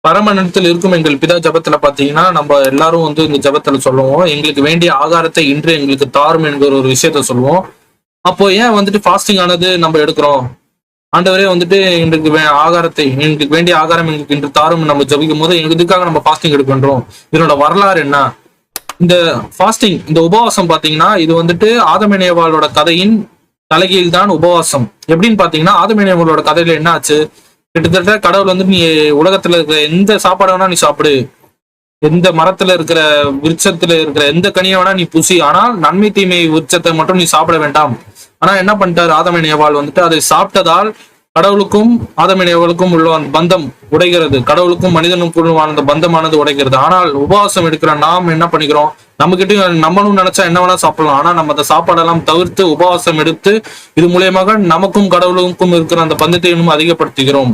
பரமணத்தில் இருக்கும் எங்கள் பிதா ஜபத்துல பாத்தீங்கன்னா நம்ம எல்லாரும் வந்து இந்த ஜபத்துல சொல்லுவோம். எங்களுக்கு வேண்டிய ஆகாரத்தை இன்று எங்களுக்கு தாரும் என்கிற ஒரு விஷயத்த சொல்லுவோம். அப்போ ஏன் வந்துட்டு ஃபாஸ்டிங் ஆனது நம்ம எடுக்கிறோம்? ஆண்டவரே வந்துட்டு எங்களுக்கு வே- ஆகாரத்தை எங்களுக்கு வேண்டிய ஆகாரம் எங்களுக்கு இன்று தாரும் நம்ம ஜபிக்கும் போது எங்க இதுக்காக நம்ம ஃபாஸ்டிங் எடுக்கின்றோம். இதனோட வரலாறு என்ன? இந்த ஃபாஸ்டிங் இந்த உபவாசம் பாத்தீங்கன்னா இது வந்துட்டு ஆதமேனியவாளோட கதையின் தலைகீழ் தான் உபவாசம். எப்படின்னு பாத்தீங்கன்னா ஆதமேனியவாளோட கதையில என்ன ஆச்சு? கிட்டத்தட்ட கடவுள் வந்து நீ உலகத்துல இருக்கிற எந்த சாப்பாடு வேணா நீ சாப்பிடு. எந்த மரத்துல இருக்கிற விருட்சத்துல இருக்கிற எந்த கனியை வேணா நீ புசி ஆனால் நன்மை தீமை விருட்சத்தை மட்டும் நீ சாப்பிட வேண்டாம். ஆனா என்ன பண்ணிட்டாரு ஆதமன் நேவால் வந்துட்டு அதை சாப்பிட்டதால் கடவுளுக்கும் ஆதமேனியவாளுக்கும் உள்ள அந்த பந்தம் உடைகிறது. கடவுளுக்கும் மனிதனுக்கும் அந்த பந்தமானது உடைகிறது ஆனால் உபவாசம் எடுக்கிற நாம் என்ன பண்ணிக்கிறோம்? நம்ம கிட்ட நம்மளும் நினைச்சா என்ன வேணா சாப்பிடலாம். ஆனா நம்ம அந்த சாப்பாடெல்லாம் தவிர்த்து உபவாசம் எடுத்து இது மூலியமாக நமக்கும் கடவுளுக்கும் இருக்கிற அந்த பந்தத்தை இன்னும் அதிகப்படுத்துகிறோம்.